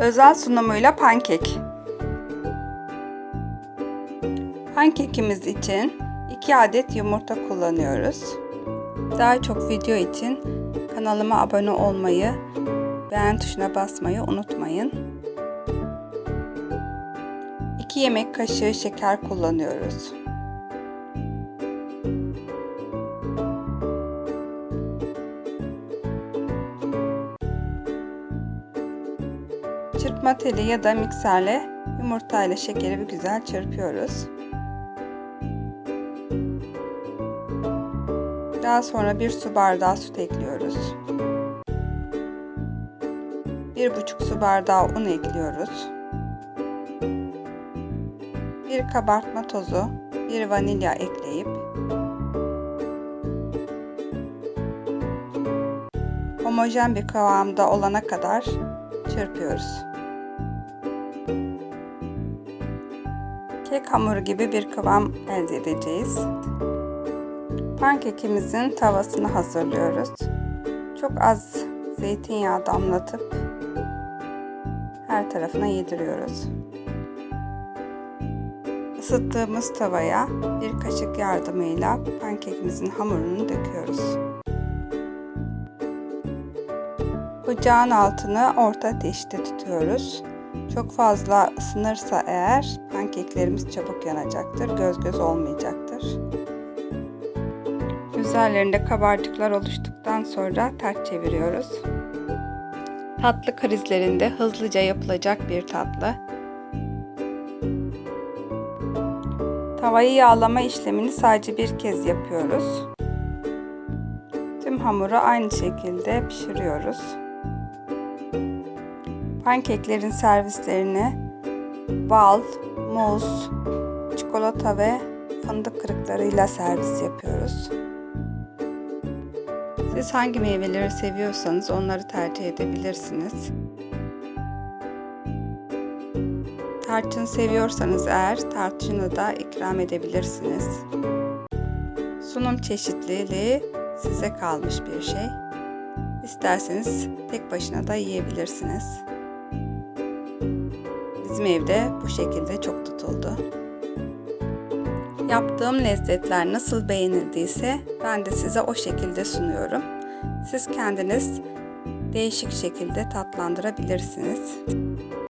Özel sunumuyla pankek. Pankekimiz için 2 adet yumurta kullanıyoruz. Daha çok video için kanalıma abone olmayı, beğen tuşuna basmayı unutmayın. 2 yemek kaşığı şeker kullanıyoruz. Çırpma teli ya da mikserle yumurta ile şekeri bir güzel çırpıyoruz. Daha sonra bir su bardağı süt ekliyoruz. Bir buçuk su bardağı un ekliyoruz. Bir kabartma tozu, bir vanilya ekleyip homojen bir kıvamda olana kadar çırpıyoruz. Kek hamuru gibi bir kıvam elde edeceğiz. Pankekimizin tavasını hazırlıyoruz. Çok az zeytinyağı damlatıp her tarafına yediriyoruz. Isıttığımız tavaya bir kaşık yardımıyla pankekimizin hamurunu döküyoruz. Ocağın altını orta ateşte tutuyoruz. Çok fazla ısınırsa eğer pankeklerimiz çabuk yanacaktır, göz göz olmayacaktır. Üzerlerinde kabarcıklar oluştuktan sonra ters çeviriyoruz. Tatlı krizlerinde hızlıca yapılacak bir tatlı. Tavayı yağlama işlemini sadece bir kez yapıyoruz. Tüm hamuru aynı şekilde pişiriyoruz. Pankeklerin servislerini bal, muz, çikolata ve fındık kırıklarıyla servis yapıyoruz. Siz hangi meyveleri seviyorsanız onları tercih edebilirsiniz. Tarçın seviyorsanız eğer tarçını da ikram edebilirsiniz. Sunum çeşitliliği size kalmış bir şey. İsterseniz tek başına da yiyebilirsiniz. Bizim evde bu şekilde çok tutuldu. Yaptığım lezzetler nasıl beğenildiyse ben de size o şekilde sunuyorum. Siz kendiniz değişik şekilde tatlandırabilirsiniz.